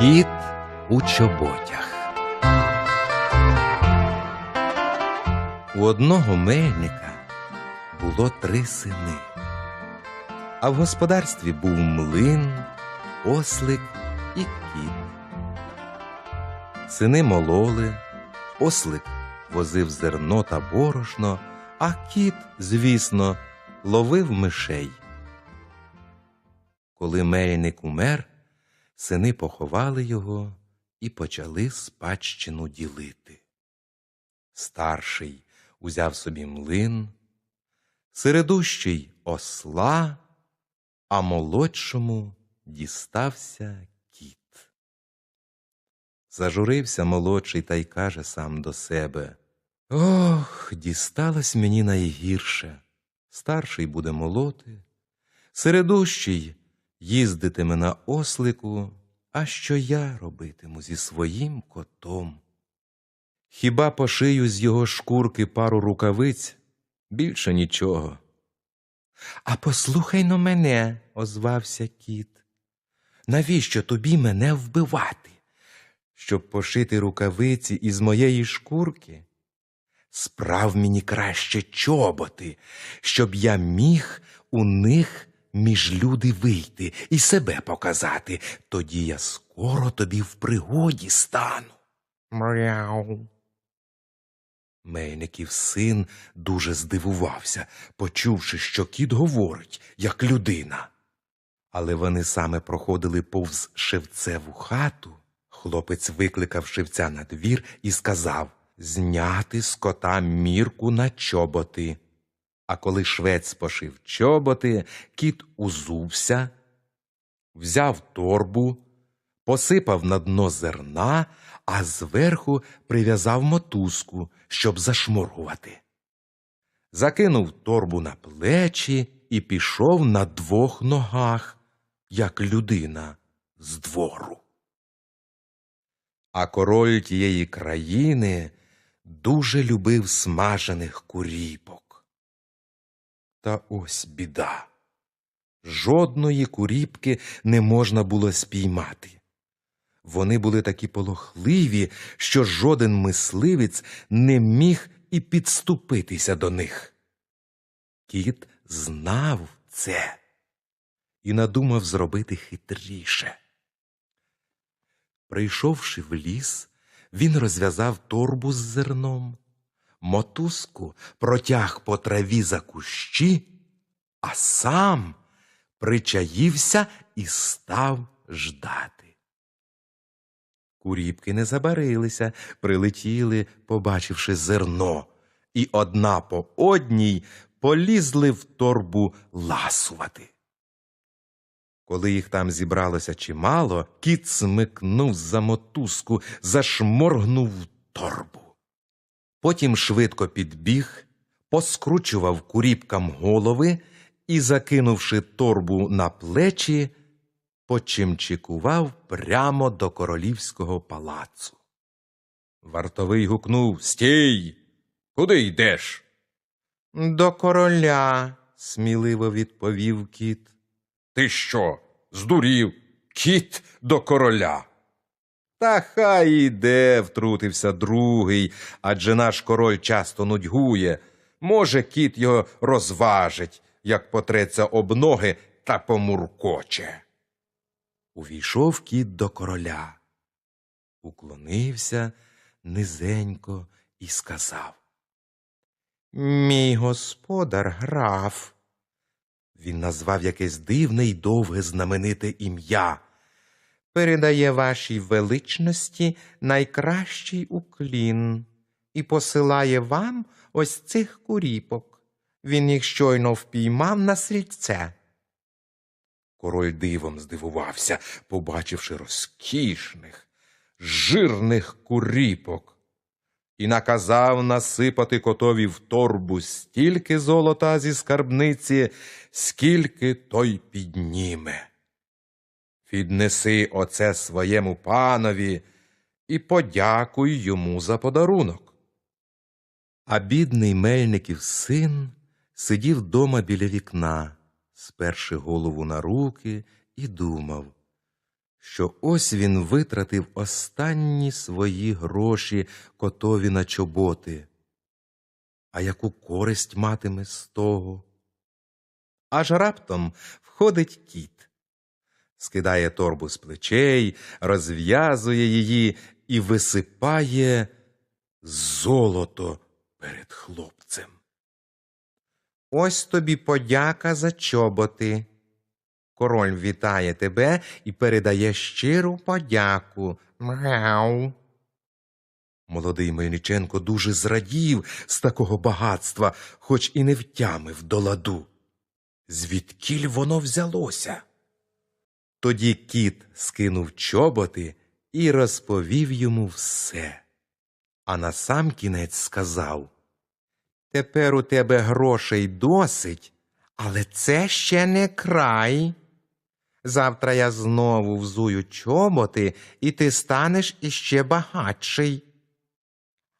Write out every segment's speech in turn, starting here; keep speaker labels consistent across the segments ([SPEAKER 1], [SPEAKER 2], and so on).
[SPEAKER 1] Кіт у чоботях. У одного мельника було три сини, а в господарстві був млин, ослик і кіт. Сини мололи, ослик возив зерно та борошно, а кіт, звісно, ловив мишей. Коли мельник умер, сини поховали його і почали спадщину ділити. Старший узяв собі млин, середущий осла, а молодшому дістався кіт. Зажурився молодший та й каже сам до себе Ох, дісталось мені найгірше. Старший буде молоти, середущий їздитиме на ослику, а що я робитиму зі своїм котом? Хіба пошию з його шкурки пару рукавиць? Більше нічого. А послухай но мене, озвався кіт. Навіщо тобі мене вбивати? Щоб пошити рукавиці із моєї шкурки? Справ мені краще чоботи, щоб я міг у них між люди вийти і себе показати. Тоді я скоро тобі в пригоді стану. Мряу. Мельників син дуже здивувався, почувши, що кіт говорить, як людина. Але вони саме проходили повз шевцеву хату. Хлопець викликав шевця на двір і сказав зняти з кота мірку на чоботи. А коли швець пошив чоботи, кіт узувся, взяв торбу, посипав на дно зерна, а зверху прив'язав мотузку, щоб зашморгувати. Закинув торбу на плечі і пішов на двох ногах, як людина з двору. А король тієї країни дуже любив смажених куріпок. Та ось біда. Жодної куріпки не можна було спіймати. Вони були такі полохливі, що жоден мисливець не міг і підступитися до них. Кіт знав це і надумав зробити хитріше. Прийшовши в ліс, він розв'язав торбу з зерном, мотузку протяг по траві за кущі, а сам причаївся і став ждати. Куріпки не забарилися, прилетіли, побачивши зерно, і одна по одній полізли в торбу ласувати. Коли їх там зібралося чимало, кіт смикнув за мотузку, зашморгнув торбу. Потім швидко підбіг, поскручував куріпкам голови і, закинувши торбу на плечі, почимчикував прямо до королівського палацу. Вартовий гукнув Стій! Куди йдеш? До короля, сміливо відповів кіт. Ти що, здурів? Кіт до короля. Та хай іде, втрутився другий, адже наш король часто нудьгує. Може, кіт його розважить, як потреться об ноги та помуркоче. Увійшов кіт до короля, уклонився низенько і сказав Мій господар граф. Він назвав якесь дивне й довге знамените ім'я. Передає вашій величності найкращий уклін і посилає вам ось цих куріпок. Він їх щойно впіймав на срільце. Король дивом здивувався, побачивши розкішних, жирних куріпок, і наказав насипати котові в торбу стільки золота зі скарбниці, скільки той підніме. Віднеси оце своєму панові і подякуй йому за подарунок. А бідний Мельників син сидів дома біля вікна, сперши голову на руки, і думав що ось він витратив останні свої гроші котові на чоботи. А яку користь матиме з того? Аж раптом входить кіт, скидає торбу з плечей, розв'язує її і висипає золото перед хлопцем. Ось тобі подяка за чоботи. Король вітає тебе і передає щиру подяку. Мяу. Молодий Мельниченко дуже зрадів з такого багатства, хоч і не втямив до ладу. Звідкіль воно взялося? Тоді кіт скинув чоботи і розповів йому все. А на сам кінець сказав Тепер у тебе грошей досить, але це ще не край. Завтра я знову взую чоботи, і ти станеш іще багатший.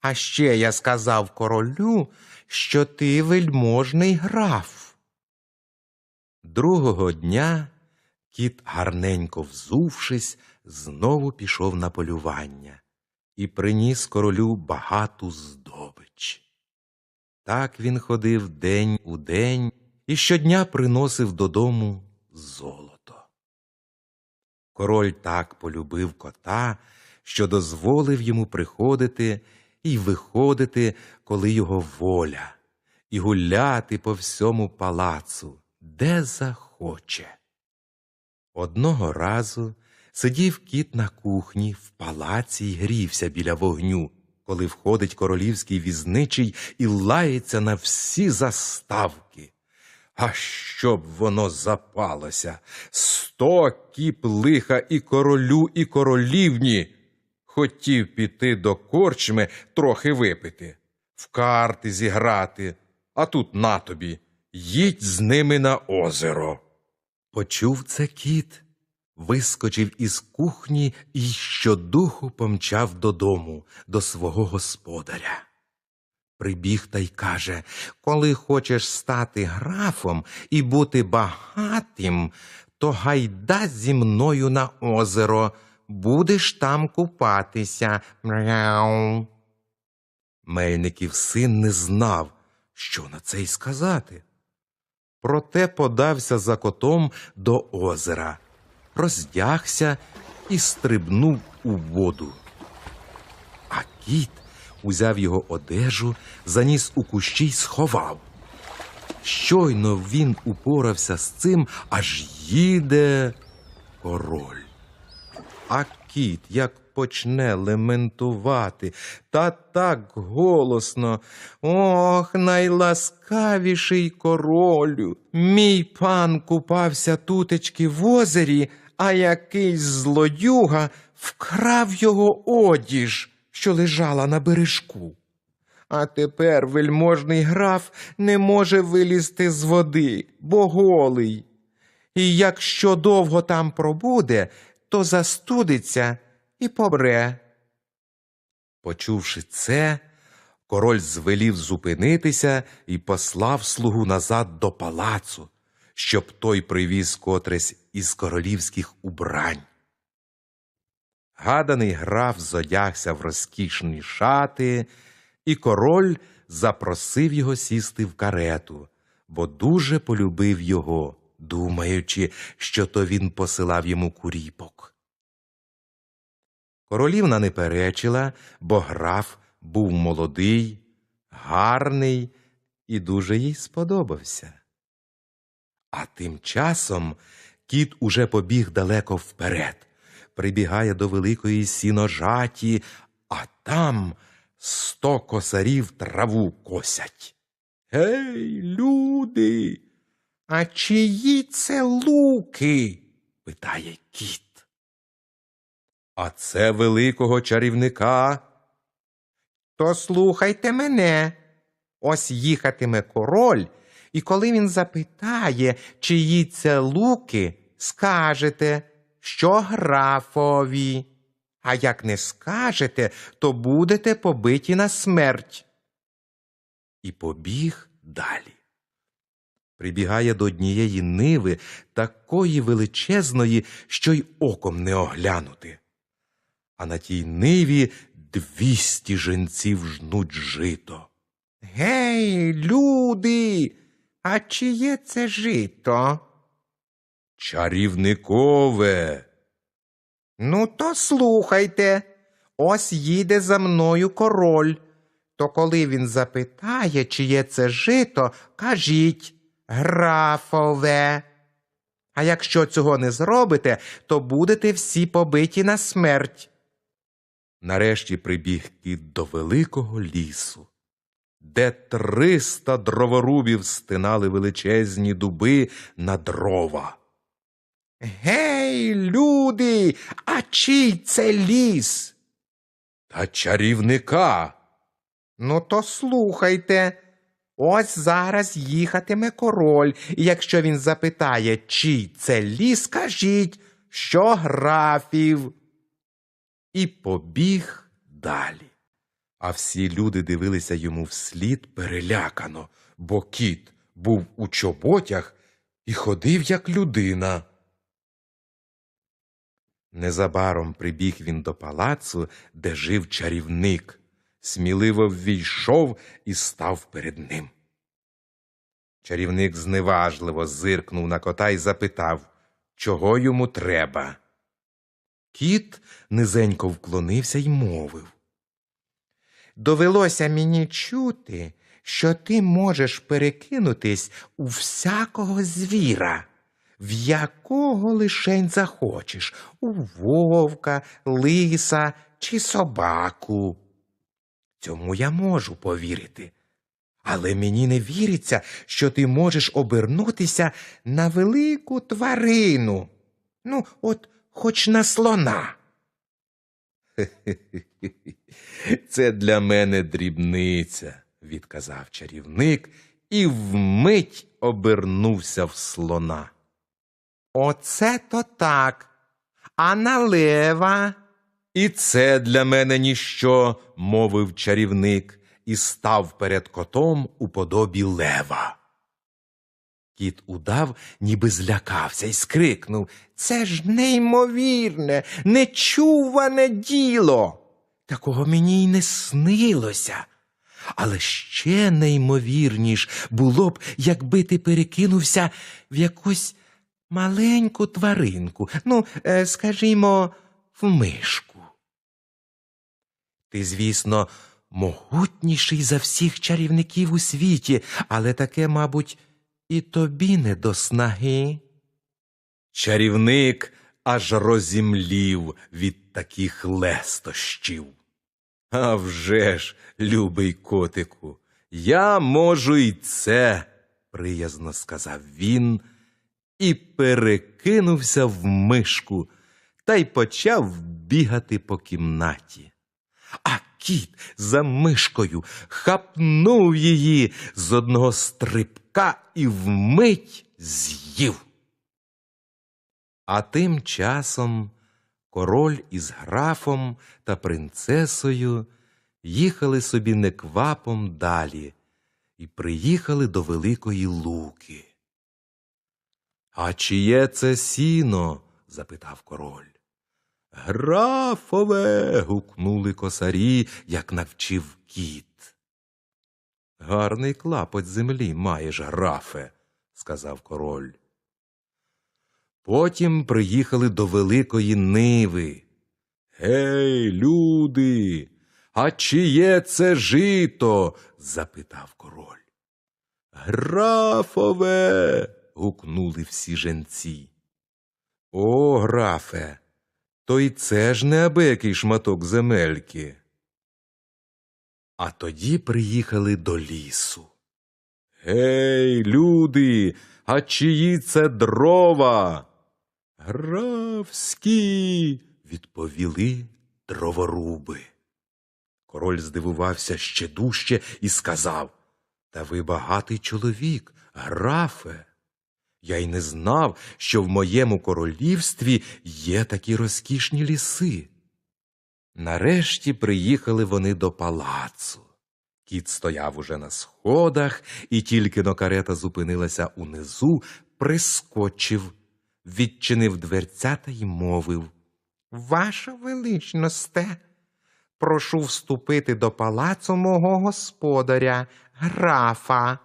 [SPEAKER 1] А ще я сказав королю, що ти вельможний граф. Другого дня кіт, гарненько взувшись, знову пішов на полювання і приніс королю багату здобич. Так він ходив день у день і щодня приносив додому золото. Король так полюбив кота, що дозволив йому приходити і виходити, коли його воля, і гуляти по всьому палацу, де захоче. Одного разу сидів кіт на кухні в палаці й грівся біля вогню, коли входить королівський візничий і лається на всі заставки. А щоб воно запалося, сто кіп лиха і королю, і королівні. Хотів піти до корчми трохи випити, в карти зіграти, а тут на тобі, їдь з ними на озеро. Почув це кіт, вискочив із кухні і щодуху помчав додому, до свого господаря. Прибіг та й каже, коли хочеш стати графом і бути багатим, то гайда зі мною на озеро, будеш там купатися. Мяу. Мельників син не знав, що на це й сказати. Проте подався за котом до озера, роздягся і стрибнув у воду. А кіт узяв його одежу, заніс у кущі й сховав. Щойно він упорався з цим, аж їде король. А кіт, як почне лементувати, та так голосно. Ох, найласкавіший королю. Мій пан купався тутечки в озері, а якийсь злодюга вкрав його одіж, що лежала на бережку. А тепер вельможний граф не може вилізти з води, бо голий. І якщо довго там пробуде, то застудиться і помре. Почувши це, король звелів зупинитися і послав слугу назад до палацу, щоб той привіз котресь із королівських убрань. Гаданий граф зодягся в розкішні шати, і король запросив його сісти в карету, бо дуже полюбив його, думаючи, що то він посилав йому куріпок. Королівна не перечила, бо граф був молодий, гарний і дуже їй сподобався. А тим часом кіт уже побіг далеко вперед, прибігає до великої сіножаті, а там сто косарів траву косять. Гей, люди, а чиї це луки? питає кіт. А це великого чарівника. То слухайте мене. Ось їхатиме король, і коли він запитає, чиї це луки, скажете, що графові. А як не скажете, то будете побиті на смерть. І побіг далі. Прибігає до однієї ниви, такої величезної, що й оком не оглянути. А на тій ниві двісті женців жнуть жито.
[SPEAKER 2] Гей, люди, а чиє це жито?
[SPEAKER 1] Чарівникове.
[SPEAKER 2] Ну, то слухайте. Ось їде за мною король. То коли він запитає, чиє це жито, кажіть графове. А якщо цього не зробите, то будете всі побиті на смерть.
[SPEAKER 1] Нарешті прибіг кіт до великого лісу, де триста дроворубів стинали величезні дуби на дрова.
[SPEAKER 2] Гей, люди, а чий це ліс?
[SPEAKER 1] Та чарівника.
[SPEAKER 2] Ну, то слухайте. Ось зараз їхатиме король, і якщо він запитає, чий це ліс, кажіть, що графів.
[SPEAKER 1] І побіг далі. А всі люди дивилися йому вслід перелякано, бо кіт був у чоботях і ходив як людина. Незабаром прибіг він до палацу, де жив чарівник, сміливо ввійшов і став перед ним. Чарівник зневажливо зиркнув на кота і запитав, чого йому треба. Кіт низенько вклонився й мовив.
[SPEAKER 2] Довелося мені чути, що ти можеш перекинутись у всякого звіра, в якого лишень захочеш, у вовка, лиса чи собаку. Цьому я можу повірити. Але мені не віриться, що ти можеш обернутися на велику тварину. Ну, от хоч на слона.
[SPEAKER 1] Це для мене дрібниця, відказав чарівник і вмить обернувся в слона.
[SPEAKER 2] Оце то так. А на лева.
[SPEAKER 1] І це для мене ніщо, мовив чарівник, і став перед котом у подобі лева. Кіт удав, ніби злякався, і скрикнув
[SPEAKER 2] Це ж неймовірне, нечуване діло. Такого мені й не снилося.
[SPEAKER 1] Але ще неймовірніш було б, якби ти перекинувся в якусь маленьку тваринку, ну, е, скажімо, в мишку. Ти, звісно, могутніший за всіх чарівників у світі, але таке, мабуть, і тобі не до снаги. Чарівник аж розімлів від таких лестощів. А вже ж, любий котику, я можу й це, приязно сказав він, і перекинувся в мишку та й почав бігати по кімнаті. А кіт за мишкою хапнув її з одного стрибка і вмить з'їв. А тим часом король із графом та принцесою їхали собі неквапом далі і приїхали до Великої Луки. А чиє це сіно? запитав король. Графове. гукнули косарі, як навчив кіт. Гарний клапоть землі маєш, графе, сказав король. Потім приїхали до великої ниви. Гей, люди, а чиє це жито? запитав король. Графове. гукнули всі женці. О, графе, то й це ж неабиякий шматок земельки. А тоді приїхали до лісу. Гей, люди, а чиї це дрова? Графські, відповіли дроворуби. Король здивувався ще дужче і сказав Та ви багатий чоловік, графе. Я й не знав, що в моєму королівстві є такі розкішні ліси. Нарешті приїхали вони до палацу. Кіт стояв уже на сходах, і тільки но карета зупинилася унизу, прискочив, відчинив дверцята й мовив.
[SPEAKER 2] Ваша величносте, прошу вступити до палацу мого господаря, графа.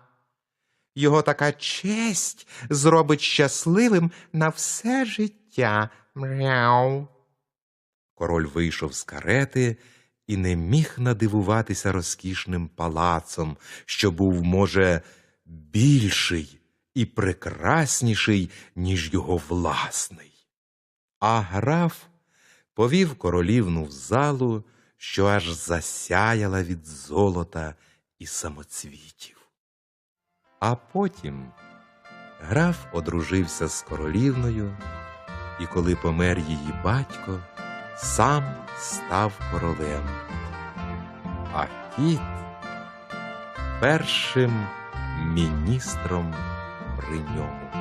[SPEAKER 2] Його така честь зробить щасливим на все життя. Мряу.
[SPEAKER 1] Король вийшов з карети і не міг надивуватися розкішним палацом, що був, може, більший і прекрасніший, ніж його власний. А граф повів королівну в залу, що аж засяяла від золота і самоцвітів. А потім граф одружився з королівною, і коли помер її батько, сам став королем, а кіт першим міністром при ньому.